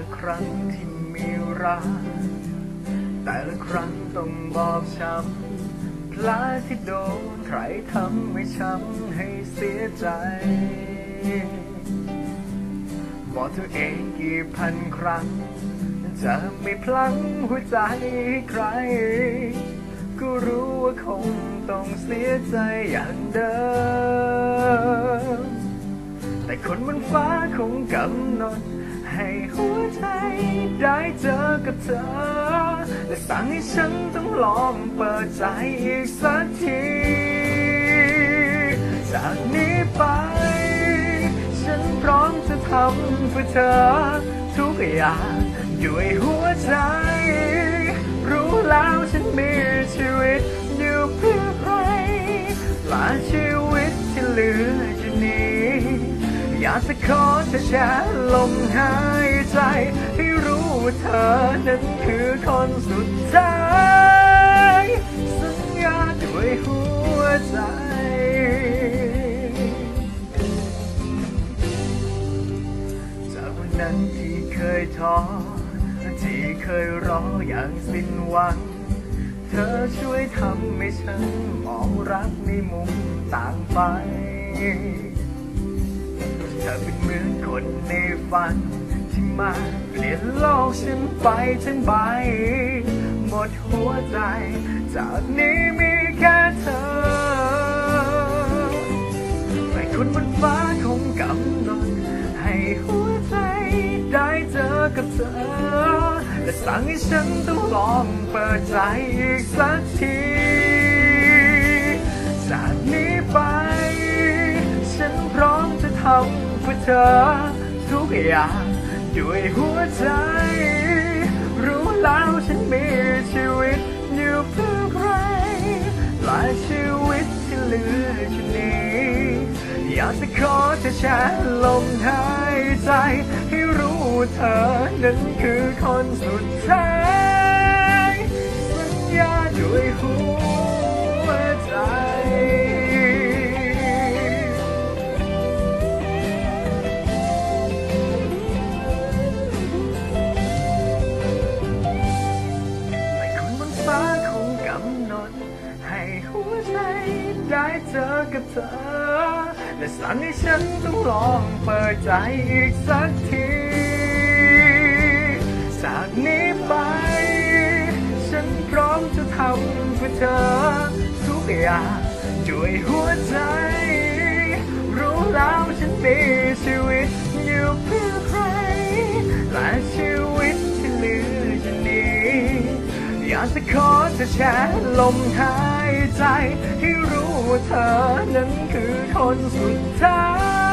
ละครั้งที่มีรัก แต่ละครั้งต้องบอบช้ำพลาดที่โดนใครทำให้ช้ำให้เสียใจ บอกตัวเองกี่พันครั้ง จะไม่พลั้งหัวใจให้ใคร ก็รู้ว่าคงต้องเสียใจอย่างเดิม แต่คนบนฟ้าคงกำหนด ให้หัวใจได้เจอกับเธอ และสั่งให้ฉันต้องลองเปิดใจอีกสักที จากนี้ไป ฉันพร้อมจะทำเพื่อเธอ ทุกอย่างด้วยหัวใจ รู้แล้วฉันมีชีวิตอยู่เพื่อใครละชีวิตที่เหลือจะนี้อยากจะขอเธอแชร์ลมหายใจ ให้รู้ว่าเธอนั้นคือคนสุดท้ายสัญญาด้วยหัวใจจากวันนั้นที่เคยท้อที่เคยรออย่างสิ้นหวัง เธอช่วยทำให้ฉันมองรักในมุมต่างไป เธอเป็นเหมือนคนในฝัน ที่มาเปลี่ยนโลกฉันไปทั้งใบ หมดหัวใจ จากนี้มีแค่เธอแต่คนบนฟ้าคงกำหนดให้หัวใจได้เจอกับเธอ และสั่งให้ฉันต้องลองเปิดใจอีกสักทีจาก เพื่อเธอทุกอย่างด้วยหัวใจ รู้แล้วฉันมีชีวิตอยู่เพื่อใคร หลายชีวิตที่เหลืออยู่นี้ อยากจะขอเธอแชร์ลมหายใจ ให้รู้เธอนั้นคือคนสุดท้าย เจอกับเธอ และสั่งให้ฉันต้องลองเปิดใจอีกสักที จากนี้ไป ฉันพร้อมจะทำเพื่อเธอ ทุกอย่างด้วยหัวใจ รู้แล้วฉันมีชีวิตอยู่เพื่อใคร และชีวิตที่เหลืออยู่นี้ อยากจะขอเธอแชร์ลมหาย ใจให้รู้ว่าเธอนั้นคือคนสุดท้าย